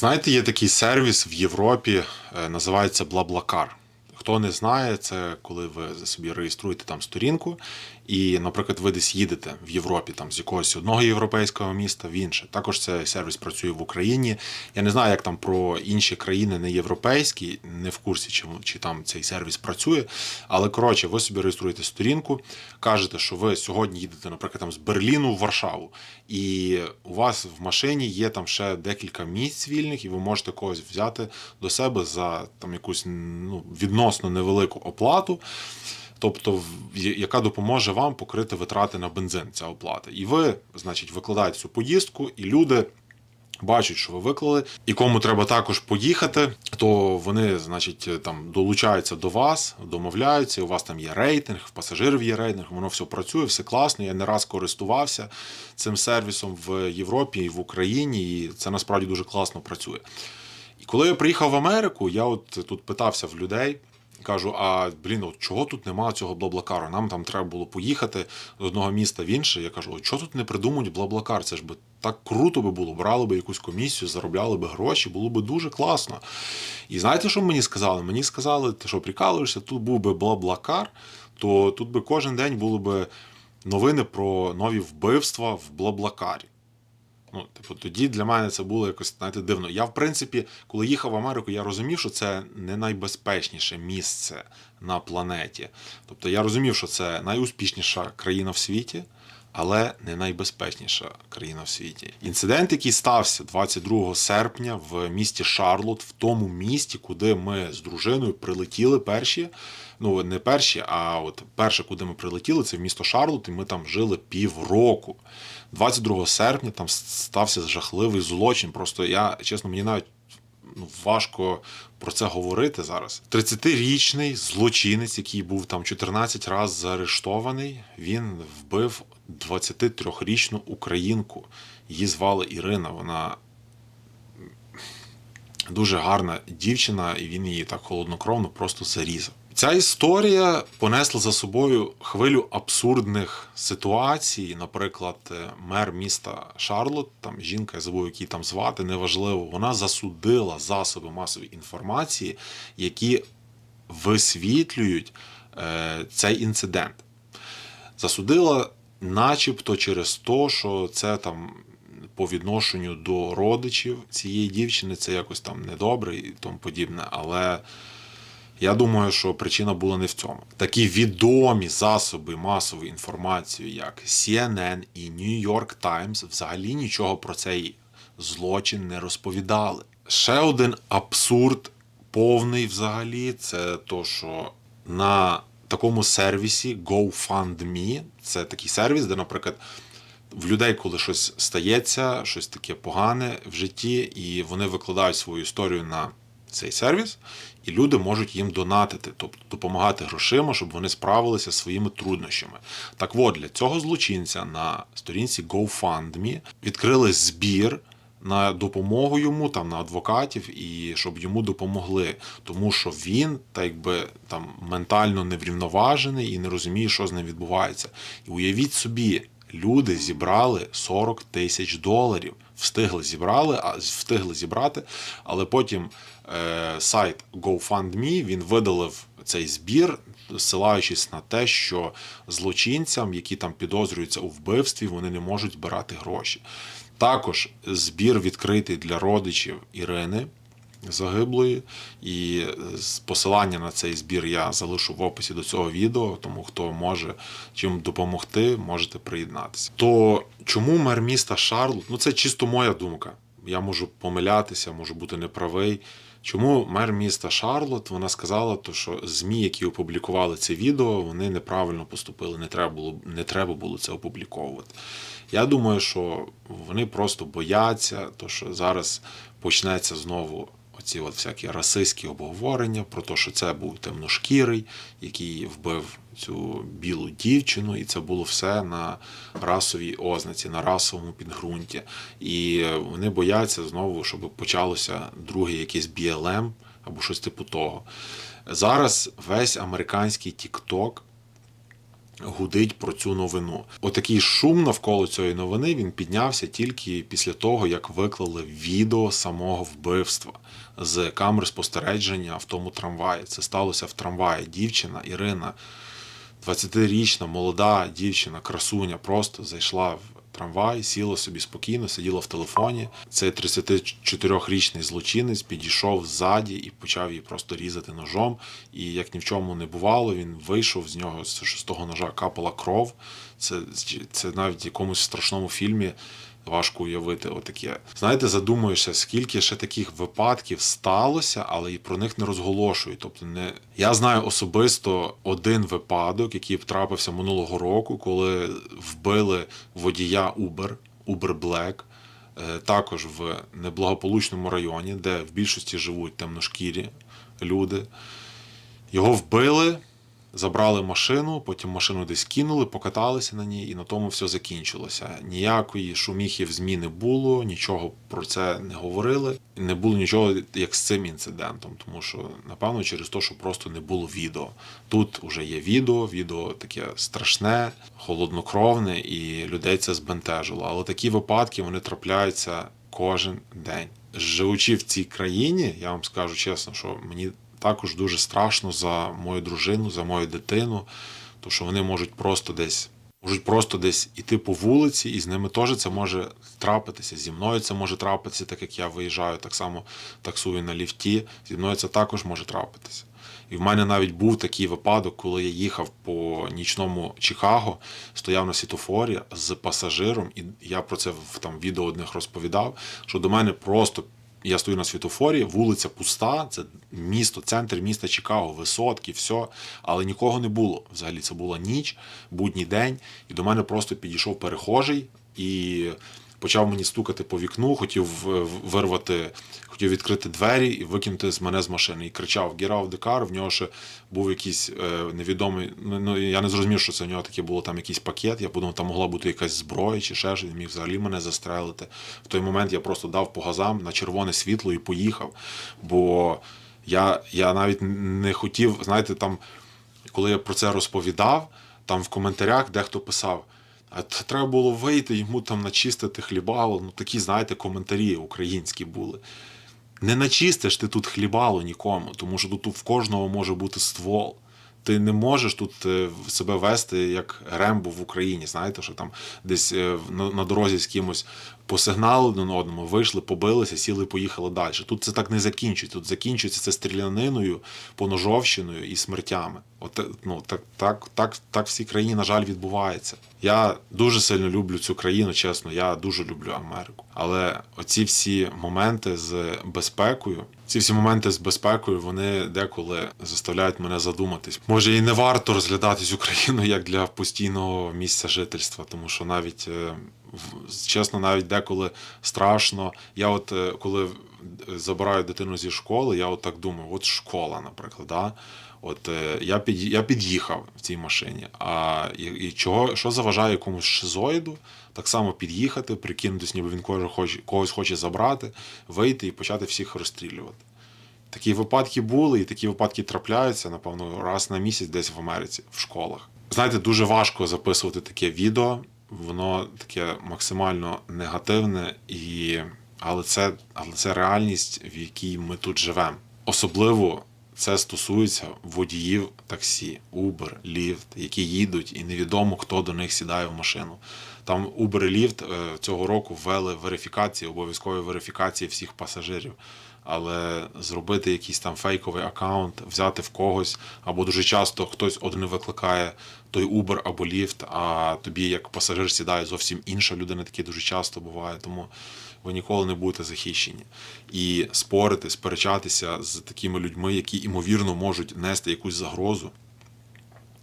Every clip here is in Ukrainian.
Знаєте, є такий сервіс в Європі, е, називається BlaBlaCar. Хто не знає, це коли ви собі реєструєте там сторінку, і, наприклад, ви десь їдете в Європі там з якогось одного європейського міста в інше. Також цей сервіс працює в Україні. Я не знаю, як там про інші країни не європейські, не в курсі, чи, чи там цей сервіс працює. Але коротше, ви собі реєструєте сторінку, кажете, що ви сьогодні їдете, наприклад, там з Берліну в Варшаву, і у вас в машині є там ще декілька місць вільних, і ви можете когось взяти до себе за там якусь ну, відносно невелику оплату. Тобто, яка допоможе вам покрити витрати на бензин, ця оплата. І ви, значить, викладаєте цю поїздку, і люди бачать, що ви виклали, і кому треба також поїхати, то вони, значить, там долучаються до вас, домовляються. У вас там є рейтинг, в пасажирів є рейтинг, воно все працює, все класно. Я не раз користувався цим сервісом в Європі і в Україні, і це насправді дуже класно працює. І коли я приїхав в Америку, я от тут питався в людей. Кажу, а блін, от чого тут немає цього блаблакару? Нам там треба було поїхати з одного міста в інше. Я кажу, от чого тут не придумують блаблакар? Це ж би так круто би було, брали би якусь комісію, заробляли би гроші, було би дуже класно. І знаєте, що мені сказали? Мені сказали, ти що прикалуєшся, тут був би блаблакар, то тут би кожен день були би новини про нові вбивства в блаблакарі. Ну, типу, тоді для мене це було якось знаєте, дивно. Я, в принципі, коли їхав в Америку, я розумів, що це не найбезпечніше місце на планеті. Тобто я розумів, що це найуспішніша країна в світі, але не найбезпечніша країна в світі. Інцидент, який стався 22 серпня в місті Шарлот, в тому місті, куди ми з дружиною прилетіли перші. Ну, не перші, а от перше, куди ми прилетіли, це в місто Шарлот, і ми там жили півроку. 22 серпня там стався жахливий злочин. Просто я, чесно, мені навіть ну, важко про це говорити зараз. 30-річний злочинець, який був там 14 разів заарештований, він вбив 23-річну українку. Її звали Ірина. Вона дуже гарна дівчина, і він її так холоднокровно просто зарізав. Ця історія понесла за собою хвилю абсурдних ситуацій. Наприклад, е, мер міста Шарлот, там жінка, я забув, які там звати, неважливо, вона засудила засоби масової інформації, які висвітлюють е, цей інцидент. Засудила, начебто, через те, що це там по відношенню до родичів цієї дівчини, це якось там недобре і тому подібне. Але я думаю, що причина була не в цьому. Такі відомі засоби масової інформації, як CNN і New York Times, взагалі нічого про цей злочин не розповідали. Ще один абсурд повний взагалі, це то, що на такому сервісі GoFundMe, це такий сервіс, де, наприклад, в людей, коли щось стається, щось таке погане в житті, і вони викладають свою історію на цей сервіс, і люди можуть їм донатити, тобто допомагати грошима, щоб вони справилися зі своїми труднощами. Так от, для цього злочинця на сторінці GoFundMe відкрили збір. На допомогу йому, там на адвокатів, і щоб йому допомогли, тому що він, так якби там ментально неврівноважений і не розуміє, що з ним відбувається. І уявіть собі, люди зібрали 40 тисяч доларів. Встигли зібрали, а встигли зібрати, але потім сайт GoFundMe він видалив цей збір, ссилаючись на те, що злочинцям, які там підозрюються у вбивстві, вони не можуть збирати гроші. Також збір відкритий для родичів Ірини загиблої, і посилання на цей збір я залишу в описі до цього відео, тому хто може чим допомогти, можете приєднатися. То чому мер міста Шарлот? Ну це чисто моя думка. Я можу помилятися, можу бути неправий. Чому мер міста Шарлот вона сказала, то що ЗМІ, які опублікували це відео, вони неправильно поступили, не треба було не треба було це опубліковувати. Я думаю, що вони просто бояться, то що зараз почнеться знову оці от всякі расистські обговорення про те, що це був темношкірий, який вбив цю білу дівчину, і це було все на расовій ознаці, на расовому підґрунті. І вони бояться знову, щоб почалося друге якесь BLM або щось типу того. Зараз весь американський TikTok гудить про цю новину. Отакий шум навколо цієї новини він піднявся тільки після того, як виклали відео самого вбивства з камер спостереження в тому трамваї. Це сталося в трамваї. Дівчина Ірина, 20-річна молода дівчина, красуня, просто зайшла в трамвай, сіла собі спокійно, сиділа в телефоні. Цей 34-річний злочинець підійшов ззаді і почав її просто різати ножом. І як ні в чому не бувало, він вийшов з нього з шостого ножа капала кров. Це, це навіть в якомусь страшному фільмі. Важко уявити отаке. Знаєте, задумуєшся, скільки ще таких випадків сталося, але і про них не розголошують. Тобто, не я знаю особисто один випадок, який трапився минулого року, коли вбили водія Uber, Uber Black, е, також в неблагополучному районі, де в більшості живуть темношкірі люди. Його вбили, забрали машину, потім машину десь кинули, покаталися на ній, і на тому все закінчилося. Ніякої шуміхи в ЗМІ не було, нічого про це не говорили. Не було нічого як з цим інцидентом, тому що, напевно, через те, що просто не було відео. Тут вже є відео, відео таке страшне, холоднокровне, і людей це збентежило. Але такі випадки вони трапляються кожен день. Живучи в цій країні, я вам скажу чесно, що мені також дуже страшно за мою дружину, за мою дитину, тому що вони можуть просто десь. Можуть просто десь іти по вулиці, і з ними теж це може трапитися. Зі мною це може трапитися, так як я виїжджаю, так само таксую на ліфті. Зі мною це також може трапитися. І в мене навіть був такий випадок, коли я їхав по нічному Чикаго, стояв на світофорі з пасажиром, і я про це в там відео одних розповідав, що до мене просто я стою на світофорі, вулиця пуста, це місто, центр міста Чикаго, висотки, все, але нікого не було. Взагалі це була ніч, будній день, і до мене просто підійшов перехожий і почав мені стукати по вікну, хотів вирвати, хотів відкрити двері і викинути з мене з машини. І кричав: the car, в нього ще був якийсь е, невідомий. Ну ну, я не зрозумів, що це в нього таке було там якийсь пакет. Я подумав, там могла бути якась зброя чи ще щось, він міг взагалі мене застрелити. В той момент я просто дав по газам на червоне світло і поїхав. Бо я, я навіть не хотів, знаєте, там, коли я про це розповідав, там в коментарях дехто писав. Треба було вийти йому там начистити хлібало. Ну такі, знаєте, коментарі українські були. Не начистиш ти тут хлібало нікому, тому що тут в кожного може бути ствол. Ти не можеш тут е, себе вести як Рембо в Україні. Знаєте, що там десь е, на дорозі з кимось посигнали один одному, вийшли, побилися, сіли, поїхали далі. Тут це так не закінчується. Тут закінчується це стріляниною, поножовщиною і смертями. От ну так, так, так, так в цій країні, на жаль, відбувається. Я дуже сильно люблю цю країну, чесно. Я дуже люблю Америку. Але оці всі моменти з безпекою, ці всі моменти з безпекою, вони деколи заставляють мене задуматись. Може, і не варто розглядати цю країну як для постійного місця жительства, тому що навіть е, чесно, навіть деколи страшно. Я, от е, коли забираю дитину зі школи, я от так думаю, от школа, наприклад, да? От е, я під я під'їхав в цій машині. А і, і чого що заважає якомусь шизоїду так само під'їхати, прикинутись, ніби він когось хоче, когось хоче забрати, вийти і почати всіх розстрілювати. Такі випадки були, і такі випадки трапляються, напевно, раз на місяць десь в Америці, в школах. Знаєте, дуже важко записувати таке відео, воно таке максимально негативне, і... але, це, але це реальність, в якій ми тут живемо. Особливо це стосується водіїв таксі, Uber, Lyft, які їдуть, і невідомо, хто до них сідає в машину. Там Uber і Lyft е, цього року ввели верифікації, обов'язкові верифікації всіх пасажирів. Але зробити якийсь там фейковий аккаунт, взяти в когось, або дуже часто хтось один викликає той Uber або Lyft, а тобі як пасажир сідає зовсім інша людина, таке дуже часто буває. Тому ви ніколи не будете захищені. І спорити, сперечатися з такими людьми, які ймовірно можуть нести якусь загрозу.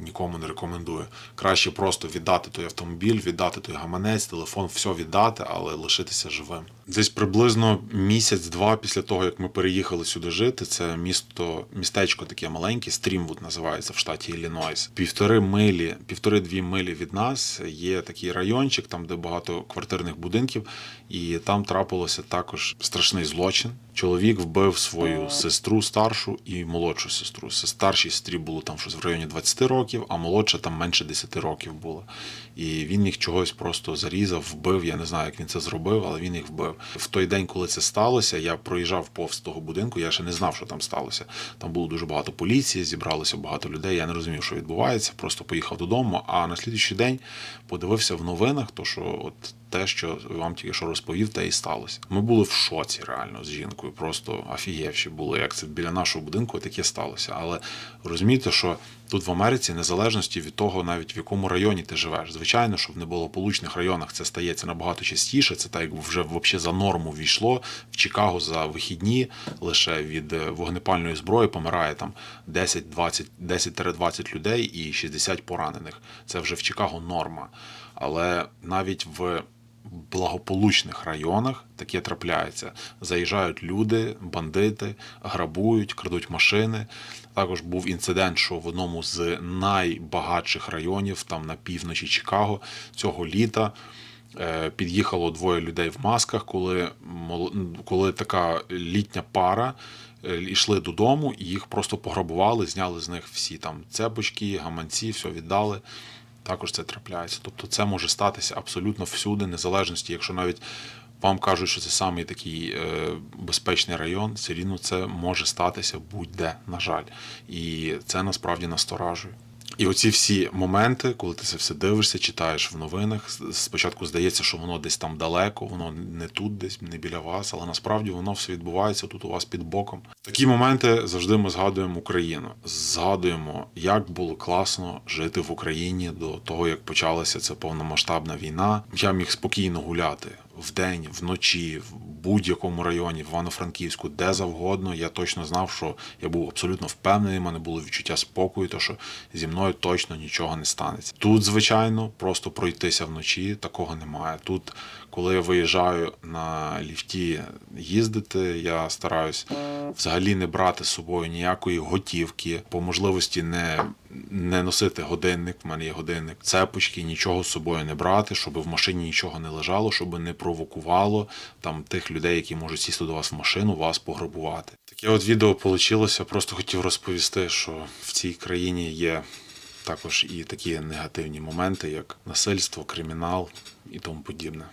Нікому не рекомендую. Краще просто віддати той автомобіль, віддати той гаманець, телефон, все віддати, але лишитися живим. Десь приблизно місяць-два після того, як ми переїхали сюди жити, це місто, містечко таке маленьке, Стрімвуд називається в штаті Іллінойс. Півтори милі, півтори-дві милі від нас є такий райончик, там де багато квартирних будинків, і там трапилося також страшний злочин. Чоловік вбив свою сестру старшу і молодшу сестру. Старшій сестрі було там щось в районі 20 років. Років, а молодша там менше 10 років була. І він їх чогось просто зарізав, вбив. Я не знаю, як він це зробив, але він їх вбив. В той день, коли це сталося, я проїжджав повз того будинку. Я ще не знав, що там сталося. Там було дуже багато поліції, зібралося багато людей. Я не розумів, що відбувається. Просто поїхав додому. А на слідуючий день подивився в новинах, то що от те, що вам тільки що розповів, те і сталося. Ми були в шоці реально з жінкою, просто офігівші були, як це біля нашого будинку таке сталося. Але розумієте, що тут в Америці, незалежності від того, навіть в якому районі ти живеш, звичайно, що в неблагополучних районах це стається набагато частіше. Це так як вже взагалі за норму війшло. В Чикаго за вихідні лише від е, вогнепальної зброї помирає там 10-20 10-20 людей і 60 поранених. Це вже в Чикаго норма. Але навіть в благополучних районах таке трапляється. Заїжджають люди, бандити, грабують, крадуть машини. Також був інцидент, що в одному з найбагатших районів, там на півночі Чикаго, цього літа. е, Під'їхало двоє людей в масках, коли, коли така літня пара е, йшли додому, і їх просто пограбували, зняли з них всі там цепочки, гаманці, все віддали. Також це трапляється. Тобто це може статися абсолютно всюди, незалежності, якщо навіть вам кажуть, що це самий такий е, безпечний район, все рівно це може статися будь-де, на жаль. І це насправді насторажує. І оці всі моменти, коли ти це все дивишся, читаєш в новинах, спочатку здається, що воно десь там далеко, воно не тут, десь не біля вас, але насправді воно все відбувається тут у вас під боком. Такі моменти завжди ми згадуємо Україну, згадуємо, як було класно жити в Україні до того, як почалася ця повномасштабна війна. Я міг спокійно гуляти вдень, вночі, в будь-якому районі, в Івано-Франківську, де завгодно. Я точно знав, що я був абсолютно впевнений, в мене було відчуття спокою, то що зі мною точно нічого не станеться. Тут, звичайно, просто пройтися вночі такого немає. Тут, коли я виїжджаю на ліфті їздити, я стараюсь взагалі не брати з собою ніякої готівки, по можливості не, не носити годинник. В мене є годинник, цепочки, нічого з собою не брати, щоб в машині нічого не лежало, щоб не провокувало там тих людей, які можуть сісти до вас в машину, вас пограбувати. Таке от відео вийшло. Просто хотів розповісти, що в цій країні є також і такі негативні моменти, як насильство, кримінал і тому подібне.